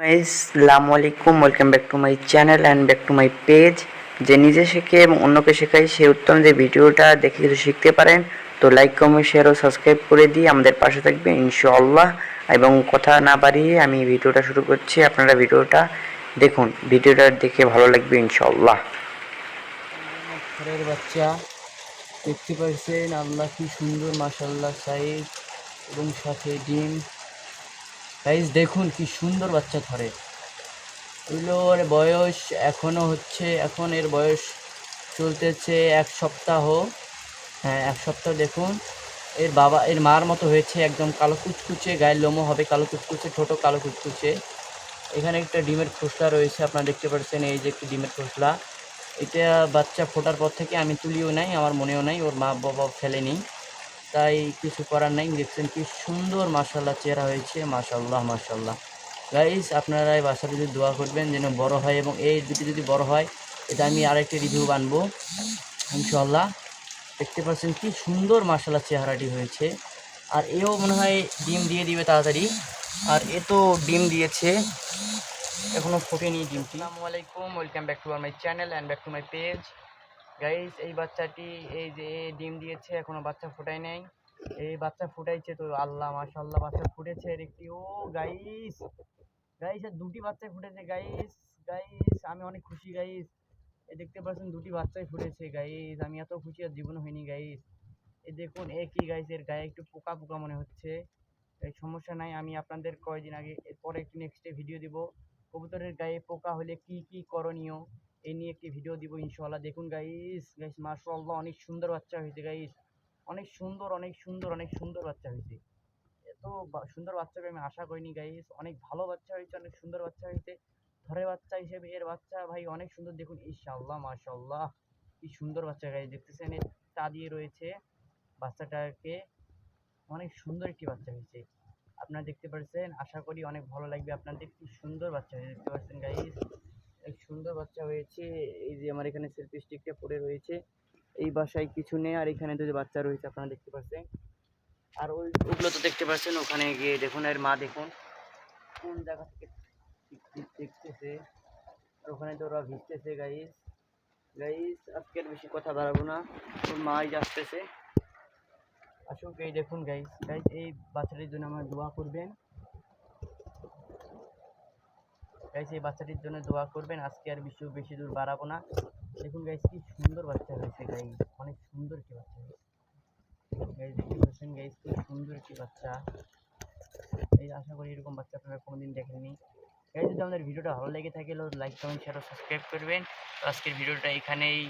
আলাইকুম welcome back to my channel and back to my page যে নিজে শিখে এবং অন্যকে শেখাই, সেই উত্তম যে ভিডিওটা দেখে কিছু শিখতে পারেন, তো লাইক কমেন্ট শেয়ার ও সাবস্ক্রাইব করে দিয়ে আমাদের পাশে থাকবে ইনশাআল্লাহ। এবং কথা না বাড়িয়ে আমি ভিডিওটা শুরু করছি। আপনারা ভিডিওটা দেখুন। ভিডিওটা দেখে ভালো লাগবে ইনশাআল্লাহ। ঘরের বাচ্চা, দেখতে পাচ্ছেন আল্লাহ কি সুন্দর মাশাল্লাহ সাইজ এবং সাথে ডিম। সাইজ দেখুন কি সুন্দর বাচ্চা ধরে। এগুলোর বয়স এখনও হচ্ছে, এখন এর বয়স চলতেছে এক সপ্তাহ। হ্যাঁ এক সপ্তাহ দেখুন। এর বাবা, এর মার মতো হয়েছে একদম কালো কুচকুচে, গায়ের লোমও হবে কালো কুচকুচে ছোট কালো কুচকুচে। এখানে একটা ডিমের খোসলা রয়েছে, আপনারা দেখতে পাচ্ছেন এই যে একটি ডিমের খোসলা। এটা বাচ্চা ফোটার পর থেকে আমি তুলিও নাই, আমার মনেও নাই, ওর মা বাবা ফেলেনি। তাই কিছু করার নাই, দেখছেন কি সুন্দর মাসাল্লাহ চেহারা হয়েছে মাশাল্লাহ মাশাল্লাহ গাইস আপনারা এই বাচ্চাটি যদি দোয়া করবেন যেন বড় হয় এবং এই দুটি যদি বড় হয়, এটা আমি আরেকটি রিভিউ বানবো ইনশাল্লাহ দেখতে পাচ্ছেন কি সুন্দর মাসাল্লাহ চেহারাটি হয়েছে। আর এও মনে হয় ডিম দিয়ে দিবে তাড়াতাড়ি। আর এ তো ডিম দিয়েছে, এখনও ফোটেনি ডিমটি। আসসালামু আলাইকুম welcome back to R my channel and back to my page guys এই বাচ্চাটি এই যে এ ডিম দিয়েছে, এখনও বাচ্চা ফোটায় নাই। এই বাচ্চা ফুটাইছে তো আল্লাহ মাশাল্লাহ বাচ্চা ফুটেছে এর একটি। ও গাইস গাইস এর দুটি বাচ্চা ফুটেছে গাইস গাইস আমি অনেক খুশি গাইস এই দেখতে পাচ্ছেন, দুটি বাচ্চাই ফুটেছে গাইস আমি এত খুশি, আর জীবনে হয়নি গাইস এই দেখুন, এ কি গাইস এর গায়ে একটু পোকা পোকা মনে হচ্ছে। এই সমস্যা নাই, আমি আপনাদের কয়েকদিন আগে, এরপরে একটি নেক্সটে ভিডিও দিব। কবুতরের গায়ে পোকা হলে কি কি করণীয়? এই নিয়ে একটি ভিডিও দিব, ইনশাআল্লাহ। দেখুন গাইস গাইস মাশাআল্লাহ, অনেক সুন্দর বাচ্চা হয়েছে গাইস অনেক সুন্দর অনেক সুন্দর অনেক সুন্দর বাচ্চা হয়েছে। এত সুন্দর বাচ্চাকে আমি আশা করিনি গাইস অনেক ভালো বাচ্চা হয়েছে, অনেক সুন্দর বাচ্চা হয়েছে। ঘরে বাচ্চা হিসেবে এর বাচ্চা, ভাই, অনেক সুন্দর। দেখুন, ইনশাআল্লাহ, মাশাআল্লাহ, কি সুন্দর বাচ্চা গাইস দেখতেছেন? তা দিয়ে রয়েছে বাচ্চাটাকে। অনেক সুন্দর একটি বাচ্চা হয়েছে। আপনারা দেখতে পাচ্ছেন আশা করি অনেক ভালো লাগবে। আপনাদের কি সুন্দর বাচ্চা হয়েছে, দেখতে পাচ্ছেন গাইস এক সুন্দর বাচ্চা হয়েছে। এই যে আমার এখানে সেলফি স্টিকটা পড়ে রয়েছে। এই বাসায় কিছু নেই, আর এখানে দুটো বাচ্চা রয়েছে, আপনারা দেখতে পাচ্ছেন। আর ওই ওগুলো তো দেখতে পাচ্ছেন, ওখানে গিয়ে দেখুন, এর মা দেখুন। কোন জায়গা থেকে দেখতেছে। ওখানে তো ওরা ভিজতেছে গাইস গাইস আজকের বেশি কথা বাড়াবো না। ওর মাই আসতেছে আসুক, এই দেখুন গাইস গাইস এই বাচ্চাটির জন্য আমার দোয়া করবেন। গাইস, এই বাচ্চাটির জন্য দোয়া করবেন। আজকে আর বেশি বেশি দূর বাড়াবো না। দেখুন গাইস, কি সুন্দর বাচ্চা হয়েছে গাইস। অনেক সুন্দর একটি বাচ্চা হয়েছে। গাইস, দেখতে গাইস খুব সুন্দর একটি বাচ্চা। এই আশা করি এরকম বাচ্চা আপনারা কোনোদিন দেখেননি। গাইস, যদি আমাদের ভিডিওটা ভালো লেগে থাকে লাইক কমেন্ট শেয়ার সাবস্ক্রাইব করবেন। আজকের ভিডিওটা এখানেই,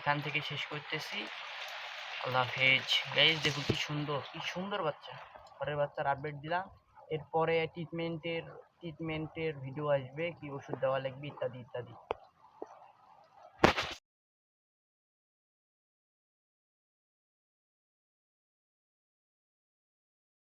এখান থেকে শেষ করতেছি। আল্লাহ হাফেজ। গাইজ দেখুন কি সুন্দর কি সুন্দর বাচ্চা। পরের বাচ্চার আপডেট দিলাম। এরপরে ট্রিটমেন্টের ট্রিটমেন্টের ভিডিও আসবে কি ওষুধ দেওয়া লাগবে ইত্যাদি ইত্যাদি।